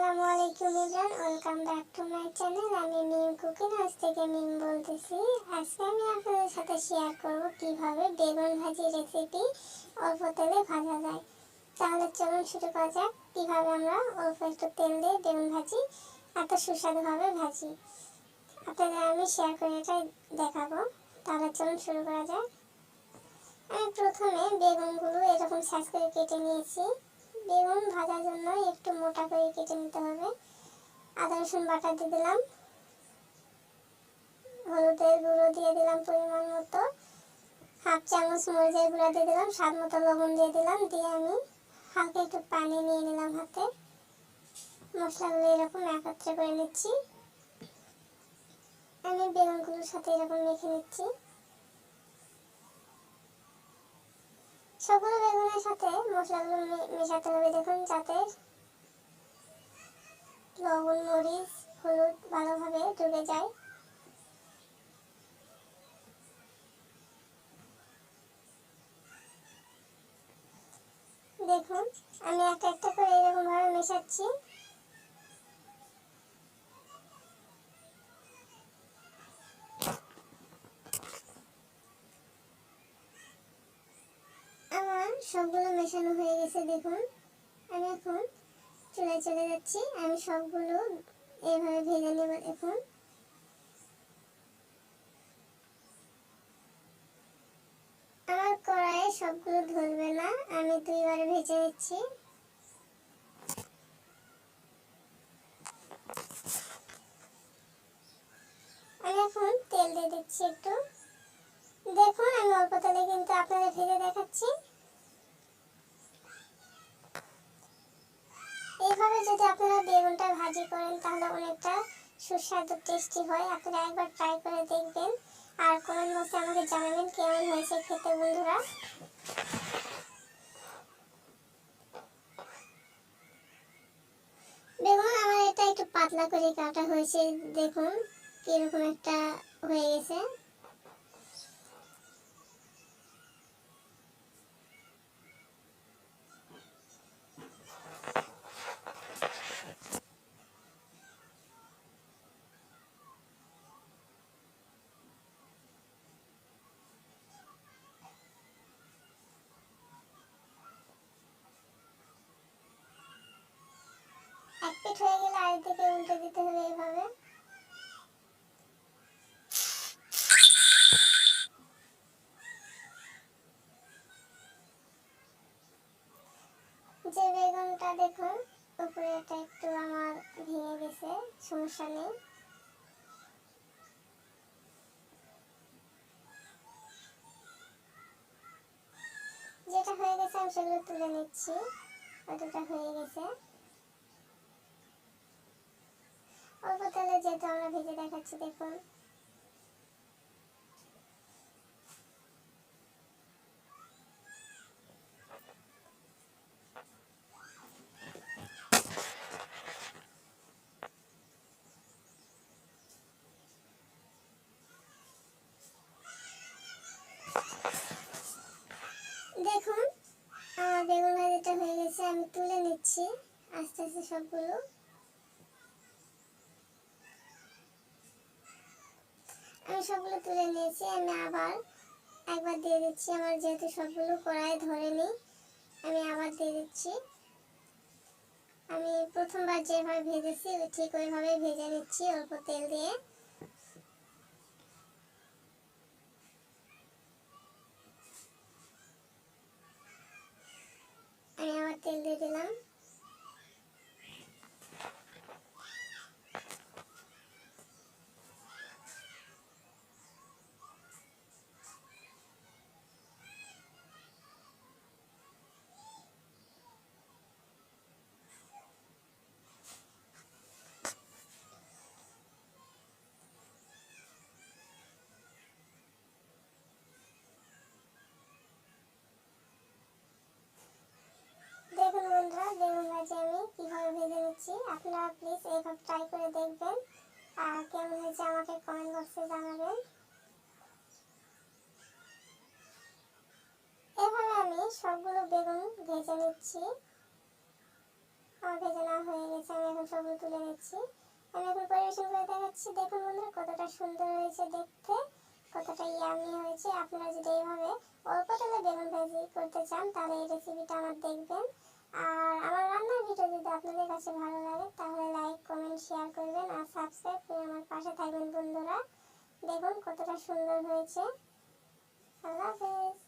আসসালামু আলাইকুম Imran welcome back to my channel আমি মিম কুকিং। হাউস থেকে মিম বলতেছি। আজকে আমি আপনাদের সাথে শেয়ার করব কীভাবে বেগুন ভাজি রেসিপি অল্প তেলে ভাজা যায়। তাহলে চলুন শুরু করা যাক। কীভাবে আমরা অল্প একটু তেল দিয়ে বেগুন ভাজি, এত সুস্বাদুভাবে ভাজি। আপনাদের আমি শেয়ার করে এটাই দেখাবো। তাহলে চলুন শুরু করা যাক। আমি প্রথমে বেগুনগুলো এরকম সাইজ করে কেটে নিয়েছি। বেগুন ভাজার জন্য একটু মোটা করে কেটে নিতে হবে। আদা, রসুন বাটা দিয়ে দিলাম। হলুদের গুঁড়ো দিয়ে দিলাম পরিমাণ মতো। হাফ চামচ মরিচের গুঁড়া দিয়ে দিলাম, স্বাদ মতো লবণ দিয়ে দিলাম, দিয়ে আমি হালকা একটু পানি নিয়ে নিলাম হাতে। মশলাগুলো এরকম একত্রে করে নিচ্ছি। আমি বেগুনগুলোর সাথে এরকম মেখে নিচ্ছি। সবগুলো বেগুনের সাথে মশলাগুলো মেশাতে হবে। দেখুন, যাতে লবণ, মরিচ, হলুদ ভালোভাবে ঢুকে যায়। দেখুন, আমি একটা একটা করে এরকম ভাবে মেশাচ্ছি। দেখুন আমি এখন চুলায় চলে যাচ্ছি। আমি সবগুলো এভাবে ভেজে নেব, দেখুন। আমার কড়াইয়ে সবগুলো ধরবে না, আমি দুইবারে ভেজে নিচ্ছি। দেখুন, আমি অল্প তেলে কিন্তু আপনাদের ভেজে দেখাচ্ছি। এইভাবে যদি আপনারা বেগুনটা ভাজি করেন, তাহলে অনেকটা সুস্বাদু টেস্টি হয়। আপনারা একবার ট্রাই করে দেখবেন। আর কমেন্ট বক্সে আমাকে জানাবেন কেমন হয়েছে খেতে, বন্ধুরা। বেগুন আমার এটা একটু পাতলা করে কাটা হয়েছে, দেখুন কীরকম একটা হয়ে গেছে। গেলে উল্টে দিতে হবে এইভাবে যে বেগুনটা দেখুন, উপরে এটা একটু আমার ভেঙে গেছে, সমস্যা নেই। যেটা হয়ে গেছে আমি সেগুলো তুলে নিচ্ছি ওটা হয়ে গেছে অল্প তেলে যেহেতু আমরা ভেজে দেখাচ্ছি, দেখুন। দেখুন আমার বেগুন ভাজিটা হয়ে গেছে, আমি তুলে নিচ্ছি আস্তে আস্তে সবগুলো। আমি সবগুলো তুলে নিয়েছি আমি আবার একবার দিয়ে দিচ্ছি। আমার যেহেতু সবগুলো কড়াই ধরে নিই, আমি আবার দিয়ে দিচ্ছি। আমি প্রথমবার যেভাবে ভেজেছি, ঠিক ওইভাবে ভেজে নিচ্ছি অল্প তেল দিয়ে। আপনারা প্লিজ এইভাবে ট্রাই করে দেখবেন। আর কেমন হয়েছে আমাকে কমেন্ট বক্সে জানাবেন। এভাবে আমি সবগুলো বেগুন ভেজে নিচ্ছি। আমার ভেজে নেওয়া হয়ে গেছে, আমি এখন সব নিয়েছি আমি এখন পরিবেশন করে দেখাচ্ছি। দেখুন বন্ধুরা, কতটা সুন্দর হয়েছে দেখতে, কতটা ইয়ামি হয়েছে। আপনারা যদি এইভাবে অল্প তেলে বেগুন ভাজি করতে চান, তাহলে এই রেসিপিটা আমার দেখবেন। আর আমার রান্নার ভিডিও যদি আপনাদের কাছে ভালো লাগে, তাহলে লাইক কমেন্ট শেয়ার করবেন আর সাবস্ক্রাইব করে আমার পাশে থাকবেন বন্ধুরা। দেখুন কতটা সুন্দর হয়েছে। আল্লাহ হাফেজ।